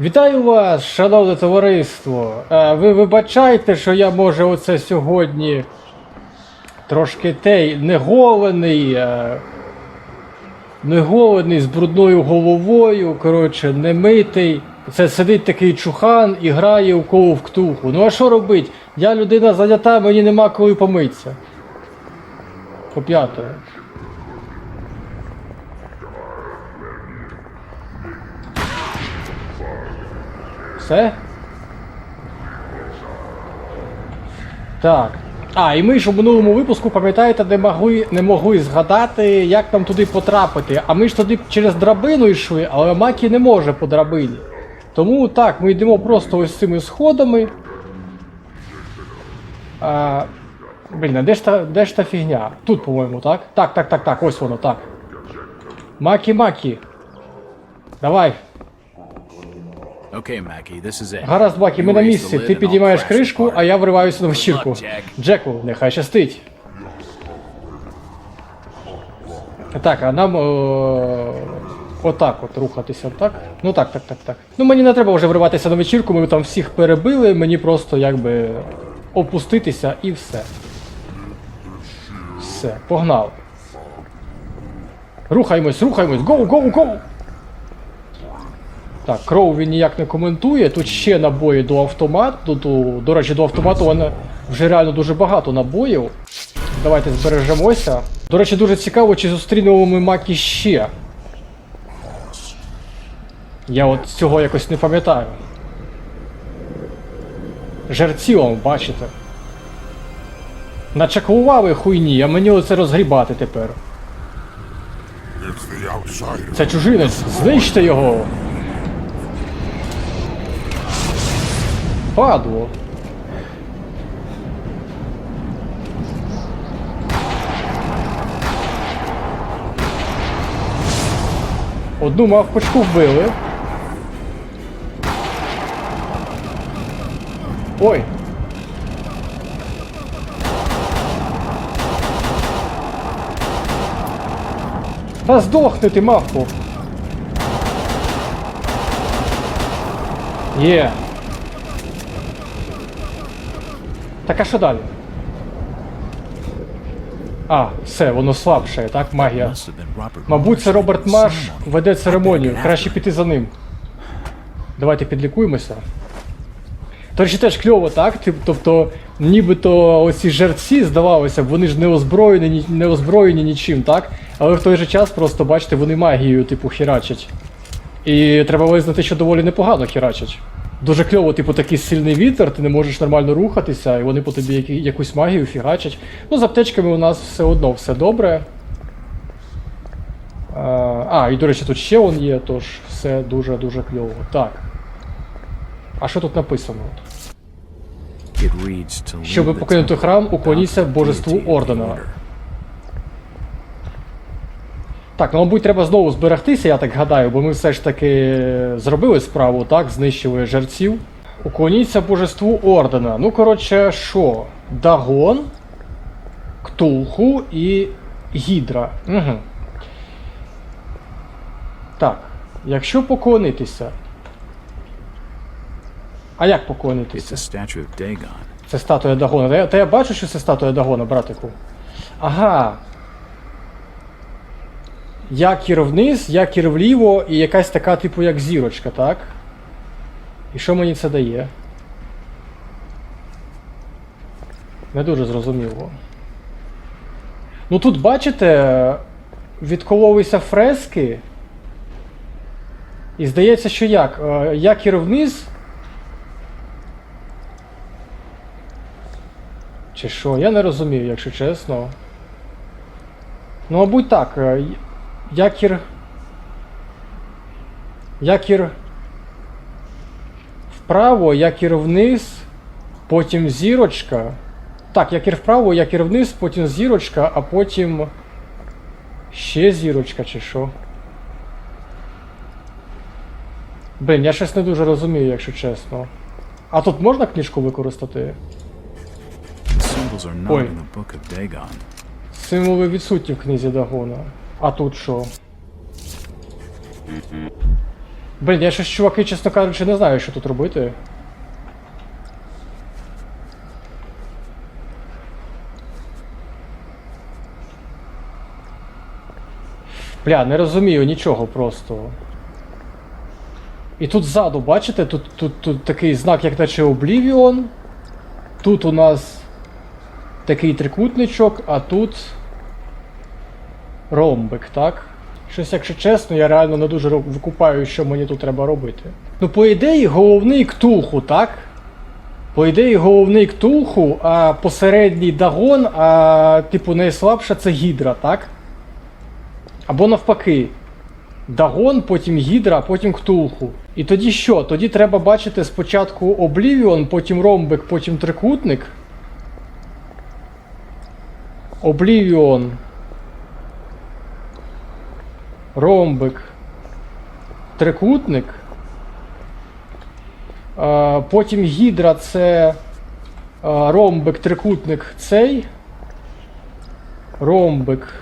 Вітаю вас, шановне товариство. Е, Ви вибачайте, що я може оце сьогодні трошки тей неголений, е, неголений з брудною головою, коротше, немитий. Це сидить такий чухан і грає у колу в ктуху. Ну а що робить? Я людина зайнята, мені нема коли помитися. По п'яте. Все? Так. А, і ми ж у минулому випуску, пам'ятаєте, не могли, не могли згадати, як нам туди потрапити. А ми ж туди через драбину йшли, але Макі не може по драбині. Тому так, ми йдемо просто ось цими сходами. А, блін, а де ж та, де ж та фігня? Тут, по-моєму, так? Так, так, так, так, ось воно, так. Макі-макі. Давай. Гаразд, Бакі, ми на місці. Ти підіймаєш кришку, а я вриваюся на вечірку. Джеку, нехай щастить. Так, а нам о, отак от рухатися, так? Ну так, так, так, так. Ну мені не треба вже вриватися на вечірку, ми там всіх перебили, мені просто якби опуститися і все. Все, погнали. Рухаємось, рухаємось, гоу, гоу, гоу! Так, Кроу він ніяк не коментує. Тут ще набої до автомату. До, до речі, до автомату вона вже реально дуже багато набоїв. Давайте збережемося. До речі, дуже цікаво, чи зустрінемо ми Макі ще. Я от цього якось не пам'ятаю. Жерці вам, бачите. Начаклували хуйні, а мені оце розгрібати тепер. Це чужинець, знищте його! Падло. Одну мавпочку вбили. Ой. Та здохни ти, мавпу. Є. Так а що далі? А, все, воно слабше, так, магія. Мабуть, це Роберт ceremony. веде церемонію. Краще піти за ним. Давайте підлікуємося. До речі, теж кльово, так? Тобто, нібито оці жерці, здавалося б, вони ж не озброєні, ні- не озброєні нічим, так? Але в той же час просто, бачите, вони магією, типу, херачать. І треба визнати, що доволі непогано херачать. Дуже кльово, типу, такий сильний вітер, ти не можеш нормально рухатися, і вони по тобі які- якусь магію фігачать. Ну, з аптечками у нас все одно все добре. А, і до речі, тут ще он є, тож все дуже-дуже кльово. Так. А що тут написано? Щоб покинути храм, уклоніться божеству ордена. Так, ну мабуть, треба знову зберегтися, я так гадаю, бо ми все ж таки зробили справу, так, знищили жерців. Уклоніться божеству ордена. Ну, коротше, що? Дагон, Ктулху і Гідра. Угу. Так, якщо поклонитися. А як поклонитися? Це статуя Дагона. Та я бачу, що це статуя Дагона, братику. Ага. Якір вниз, якір вліво і якась така, типу, як зірочка, так? І що мені це дає? Не дуже зрозуміло. Ну тут, бачите, відкололися фрески. І здається, що як? Е, Якір вниз. Чи що? Я не розумію, якщо чесно. Ну, мабуть, так. Якір. Якір. Вправо, якір вниз, потім зірочка. Так, якір вправо, якір вниз, потім зірочка, а потім. Ще зірочка, чи що. Блін, я щось не дуже розумію, якщо чесно. А тут можна книжку використати? Ой. Символи відсутні в книзі Дагона. А тут що? Блін, я щось, чуваки, чесно кажучи, не знаю, що тут робити. Бля, не розумію нічого просто. І тут ззаду, бачите, тут, тут, тут такий знак, як наче Oblivion. Тут у нас такий трикутничок, а тут ромбик, так? Щось, якщо чесно, я реально не дуже викупаю, що мені тут треба робити. Ну, по ідеї, головний ктулху, так? По ідеї, головний ктулху, а посередній дагон, а типу найслабша це гідра, так? Або навпаки. Дагон, потім гідра, потім ктулху. І тоді що? Тоді треба бачити спочатку Облівіон, потім ромбик, потім трикутник. Облівіон. Ромбик. Трикутник. Потім гідра це ромбик, трикутник цей. Ромбик.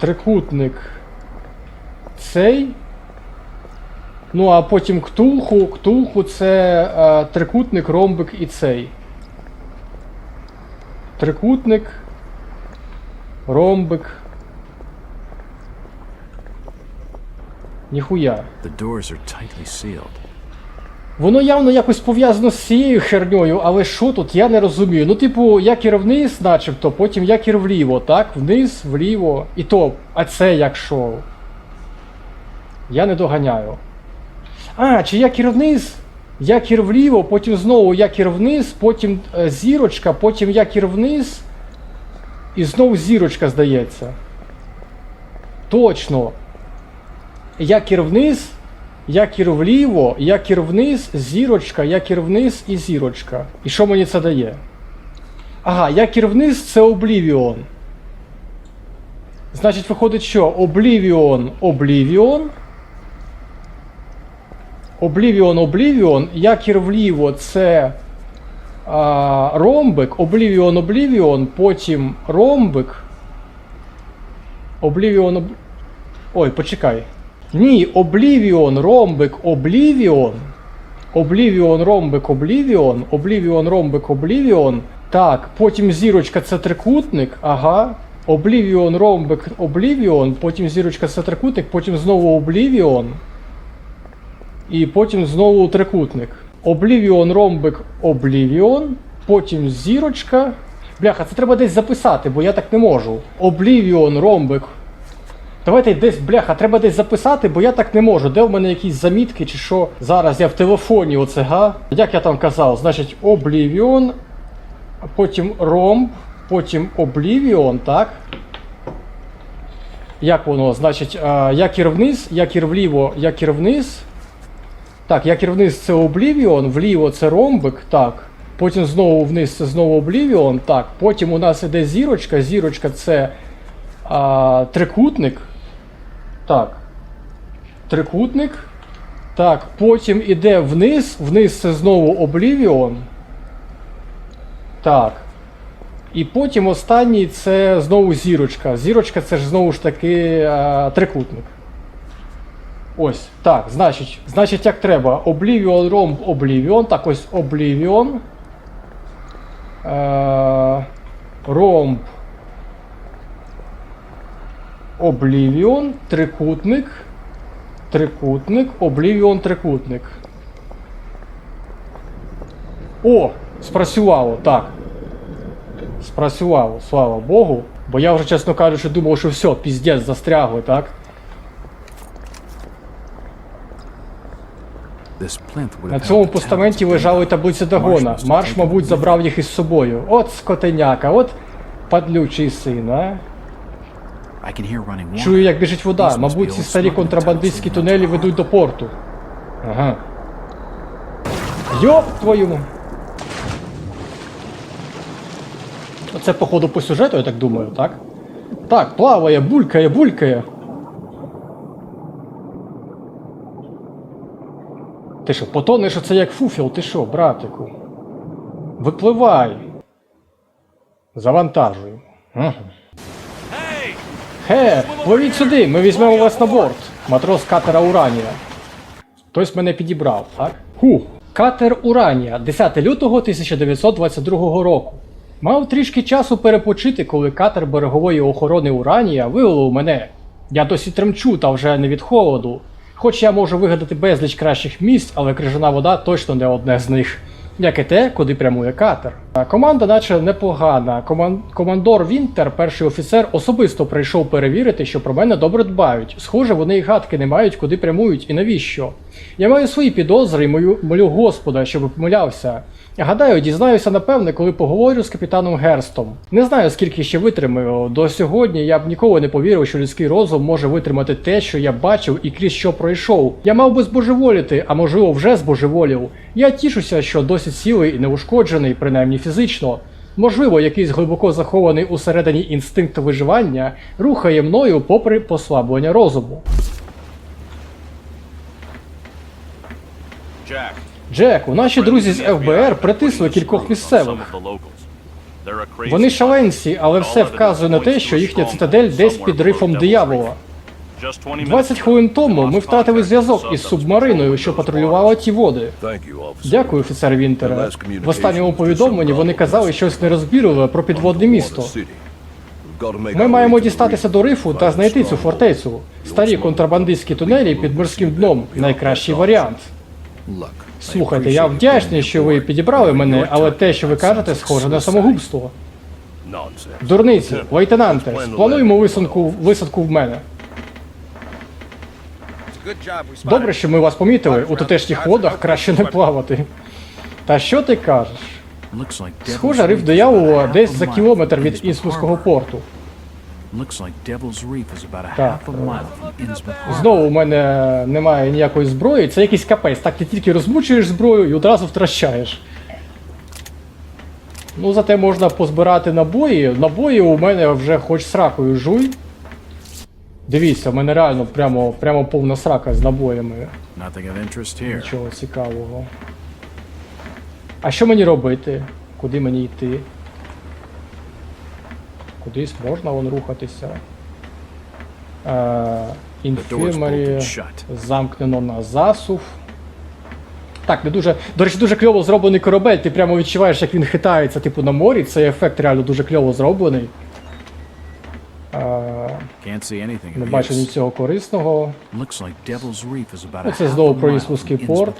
Трикутник цей. Ну, а потім ктулху. Ктулху це трикутник, ромбик і цей. Трикутник. Ромбик. Ніхуя. Воно явно якось пов'язано з цією херньою, але що тут, я не розумію. Ну, типу, як і вниз, начебто, потім як і вліво, так? Вниз, вліво. І то, а це як що? Я не доганяю. А, чи як і вниз, як і вліво, потім знову як і вниз, потім е, зірочка, потім як і вниз. І знову зірочка, здається. Точно. Якір вниз, якір вліво, якір вниз, зірочка, якір вниз і зірочка. І що мені це дає? Ага, якір вниз це Oblivion. Значить, виходить, що Oblivion, Oblivion. Oblivion, Oblivion, якір вліво це а, ромбик, Oblivion, Oblivion, потім ромбик. Oblivion, об... Ой, почекай. Ні, Oblivion, ромбик, Oblivion. Oblivion, ромбик, Oblivion. Oblivion, ромбик, Oblivion. Так, потім зірочка це трикутник. Ага. Oblivion, ромбик, Oblivion. Потім зірочка це трикутник, потім знову Oblivion. І потім знову трикутник. Oblivion, ромбик, Oblivion. Потім зірочка. Бляха, це треба десь записати, бо я так не можу. Oblivion, ромбик, Давайте десь, бляха, треба десь записати, бо я так не можу. Де в мене якісь замітки чи що? Зараз я в телефоні оце, га? Як я там казав, значить Oblivion, потім ромб, потім Oblivion, так? Як воно? Значить, якір вниз, якір вліво, якір вниз. Так, якір вниз це Oblivion, вліво це ромбик, так. Потім знову вниз це знову Oblivion, так. Потім у нас іде зірочка, зірочка це а, трикутник. Так. Трикутник. Так, потім іде вниз. Вниз це знову Oblivion. Так. І потім останній це знову зірочка. Зірочка це ж знову ж таки а, трикутник. Ось. Так, значить, значить, як треба. Oblivion, ромб, Oblivion. Так, ось Oblivion. Е, ромб. Oblivion, трикутник, трикутник, Oblivion, трикутник. О! Спрацювало, так. Спрацювало, слава Богу. Бо я вже, чесно кажучи, думав, що все, піздець, застрягли, так? На цьому постаменті лежали таблиці Дагона. Марш, мабуть, забрав їх із собою. От скотеняка, от падлючий син, а? Чую, як біжить вода. Мабуть, ці старі контрабандистські тунелі ведуть до порту. Ага. Йоп твою. Оце, походу, по сюжету, я так думаю, так? Так, плаває, булькає, булькає. Ти що, потонеш оце як фуфіл, ти що, братику? Випливай. Завантажуємо. Ага. Хе, пливіть сюди, ми візьмемо вас на борт. Матрос катера Уранія. Хтось мене підібрав, так? Ху. Катер Уранія, 10 лютого 1922 року. Мав трішки часу перепочити, коли катер берегової охорони Уранія вивелив мене. Я досі тремчу та вже не від холоду. Хоч я можу вигадати безліч кращих місць, але крижана вода точно не одне з них. Як і те, куди прямує катер. Команда, наче непогана. Коман... Командор Вінтер, перший офіцер, особисто прийшов перевірити, що про мене добре дбають. Схоже, вони й гадки не мають, куди прямують і навіщо. Я маю свої підозри і мою молю Господа, щоб помилявся. Гадаю, дізнаюся напевне, коли поговорю з капітаном Герстом. Не знаю, скільки ще витримаю. До сьогодні я б ніколи не повірив, що людський розум може витримати те, що я бачив і крізь що пройшов. Я мав би збожеволіти, а можливо вже збожеволів. Я тішуся, що досить цілий і неушкоджений, принаймні фізично. Можливо, якийсь глибоко захований усередині інстинкт виживання рухає мною попри послаблення розуму. Jack. Джеку, наші друзі з ФБР притисли кількох місцевих. Вони шаленці, але все вказує на те, що їхня цитадель десь під рифом диявола. 20 хвилин тому ми втратили зв'язок із субмариною, що патрулювала ті води. Дякую, офіцер Вінтере. В останньому повідомленні вони казали щось нерозбірливе про підводне місто. Ми маємо дістатися до рифу та знайти цю фортецю. Старі контрабандистські тунелі під морським дном найкращий варіант. Слухайте, я вдячний, що ви підібрали мене, але те, що ви кажете, схоже на самогубство. Дурниці, лейтенанте, сплануємо висадку, висадку в мене. Добре, що ми вас помітили. У тутешніх водах краще не плавати. Та що ти кажеш? Схоже, риф диявола десь за кілометр від Інсмутського порту. Так. Знову у мене немає ніякої зброї, це якийсь капець. Так ти тільки розмучуєш зброю і одразу втрачаєш. Ну, зате можна позбирати набої. Набої у мене вже хоч сракою жуй. Дивіться, у мене реально прямо, прямо повна срака з набоями. Нічого цікавого. А що мені робити? Куди мені йти? Кудись можна вон рухатися. Е, shut. замкнено на засув. Так, не дуже. До речі, дуже кльово зроблений корабель. Ти прямо відчуваєш, як він хитається, типу, на морі. Цей ефект реально дуже кльово зроблений. Е, не бачу нічого корисного. Оце знову про mile порт.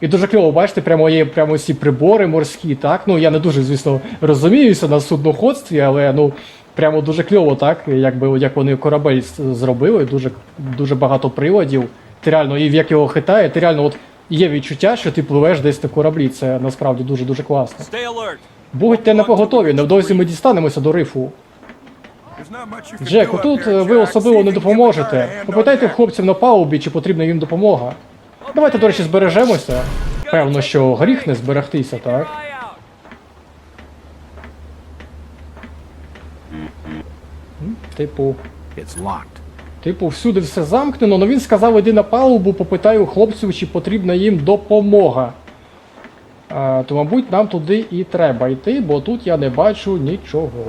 І дуже кльово, бачите, прямо є прямо ці прибори морські, так? Ну я не дуже, звісно, розуміюся на судноходстві, але ну прямо дуже кльово, так? Якби як вони корабель зробили, дуже, дуже багато приладів. Ти реально, і в як його хитає, ти реально от є відчуття, що ти пливеш десь на кораблі. Це насправді дуже дуже класно. Stay alert. Будьте на поготові, невдовзі ми дістанемося до рифу. Джеку, тут е, ви особливо не допоможете. Попитайте хлопців на палубі, чи потрібна їм допомога. Давайте, до речі, збережемося. Певно, що гріх не зберегтися, так? Типу, типу, всюди все замкнено, але він сказав, іди на палубу, попитаю хлопців, чи потрібна їм допомога. А, то, мабуть, нам туди і треба йти, бо тут я не бачу нічого.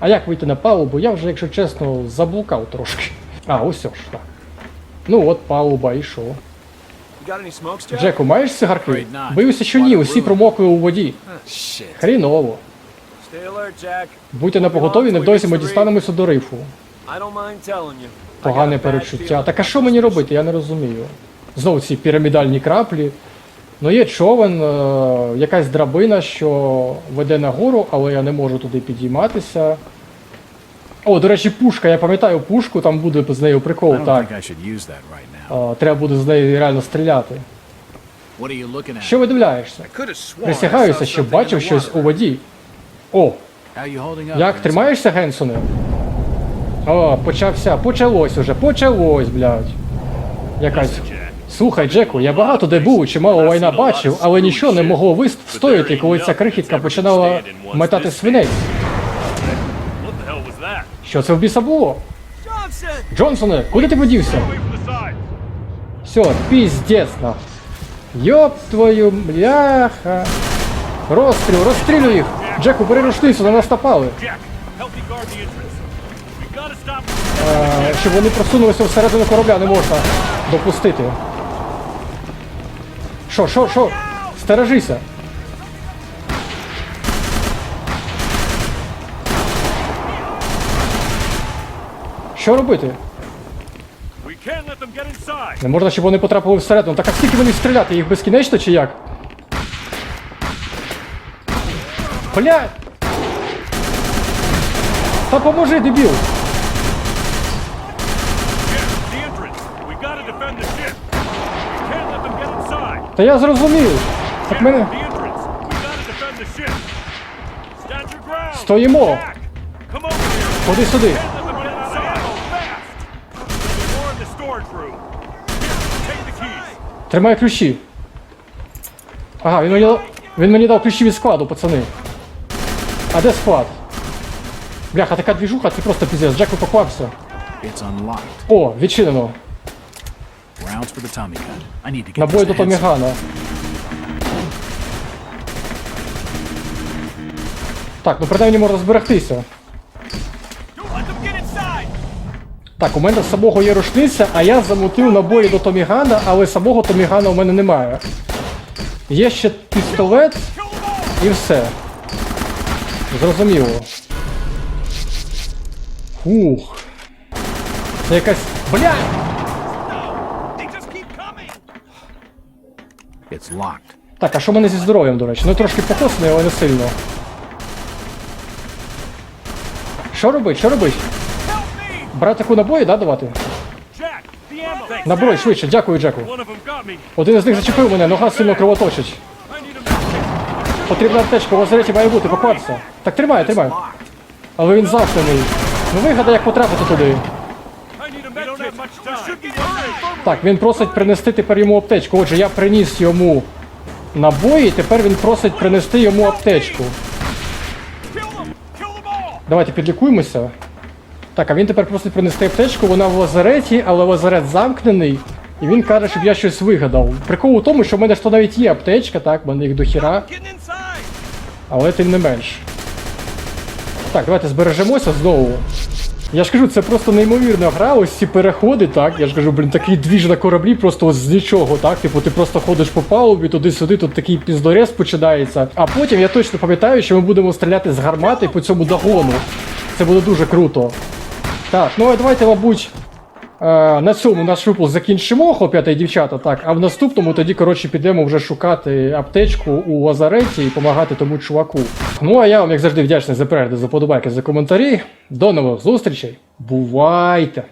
А як вийти на палубу? Я вже, якщо чесно, заблукав трошки. А, ось ж так. Ну от палуба і що? Джеку, маєш сигарки? Боюся, що ні, усі промокли у воді. Хріново. Будьте на поготові, невдовзі ми дістанемося до рифу. Погане перечуття. Так а що мені робити? Я не розумію. Знову ці пірамідальні краплі. Ну є човен, е, якась драбина, що веде нагору, але я не можу туди підійматися. О, до речі, пушка, я пам'ятаю пушку, там буде з нею прикол, так. Е, Треба буде з нею реально стріляти. Що видивляєшся? Присягаюся, що бачив щось у воді. О, як тримаєшся, Генсоне? О, почався, почалось уже, почалось, блядь. Якась. Слухай, Джеку, я багато де був, чимало лайна бачив, але нічого не могло вис- встояти, коли ця крихітка починала метати свинець. Що це в біса було? Джонсоне, куди ти подівся? Все, піздець нахуй. Йоп твою бляха. Розстріл, розстрілюй їх! Джеку, бери рушницю, на нас напали. Щоб вони просунулися всередину корабля, не можна допустити. Що, що, що? Стережися. Що робити? Не можна, щоб вони потрапили всередину. Так а скільки вони стріляти? Їх безкінечно чи як? Блядь! Та поможи, дебіл! Та я зрозумів. Так мене. the entrance. We Тримай ключі. Ага, він мені, він мені дав ключі від складу, пацани. А де склад? Бляха, така двіжуха, це просто піздець. Джек unlocked. О, відчинено. Набої до. Томігана. Так, ну принаймні можна зберегтися. Так, у мене самого є рушниця, а я замутив набої до Томігана, але самого Томігана у мене немає. Є ще пістолет і все. Зрозуміло. Фух. Це якась. Locked. Так, а що в мене зі здоров'ям, до речі? Ну трошки покосний, але не сильно. Що робить? Що робить? Брати таку набої, да, давати? Набой, швидше, дякую, Джеку. Один із них зачепив мене, нога сильно кровоточить. Потрібна аптечка, у лазареті має бути, поквапся. Так тримай, тримай. Але він замкнений. Ну вигадай, як потрапити туди. Так, він просить принести тепер йому аптечку. Отже, я приніс йому набої, тепер він просить принести йому аптечку. Давайте підлікуємося. Так, а він тепер просить принести аптечку, вона в лазареті, але лазарет замкнений. І він каже, щоб я щось вигадав. Прикол у тому, що в мене ж то навіть є аптечка, так, в мене їх до хіра, але тим не менш. Так, давайте збережемося знову. Я ж кажу, це просто неймовірна гра, ось ці переходи, так. Я ж кажу, блін, такий двіж на кораблі, просто з нічого, так. Типу, ти просто ходиш по палубі, туди-сюди, тут такий піздорез починається. А потім я точно пам'ятаю, що ми будемо стріляти з гармати по цьому догону. Це буде дуже круто. Так, ну а давайте, мабуть. е, На цьому наш випуск закінчимо, хлоп'ята і дівчата, так. А в наступному тоді, коротше, підемо вже шукати аптечку у лазареті і допомагати тому чуваку. Ну а я вам, як завжди, вдячний за перегляд, за подобайки, за коментарі. До нових зустрічей. Бувайте!